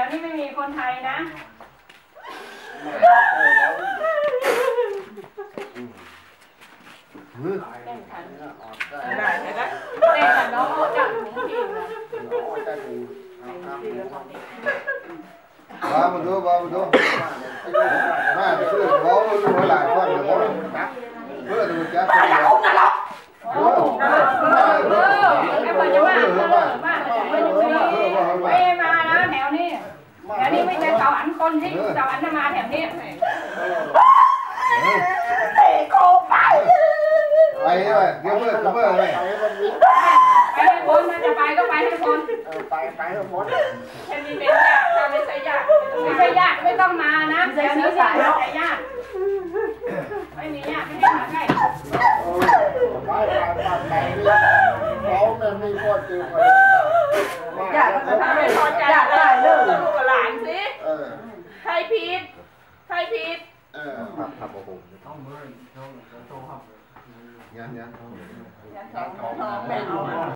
วนี้ไม่มีคนไทยนะมือเต้นขันได้ใช่ไหมเต้นขันน้องออกจากหมูที่นะบ้ามาดูบ้ามาดูมาซื้อบ้ามาดูหลายคนเดี๋ยวบ้าเพื่อดูจับตัวเดียวเออ เออไอ้คนจะว่าเออว่าไม่อยู่นี่ไม่มานะแถวนี้ แถวนี้ไม่ใช่เสาอันคนที่เสาอันจะมาแถวนี้ไปเลยเดี๋ยวเมื่อเมื่อเลยไปให้พ้นนะจะไปก็ไปให้พ้นไปไปให้หมดแค่นี้เป็นญาติถ้าไม่ใช่ญาติไม่ใช่ญาติไม่ต้องมานะแถวนี้สายไม่ใช่ญาติไม่มีญาติไม่ให้มาใกล้ไปไปไปเขาไม่มีพ่อจริงเลยอยากจะทำให้พอใจ ใครผิด ใครผิด เออครับครับโอ้โหยันยันทองแม่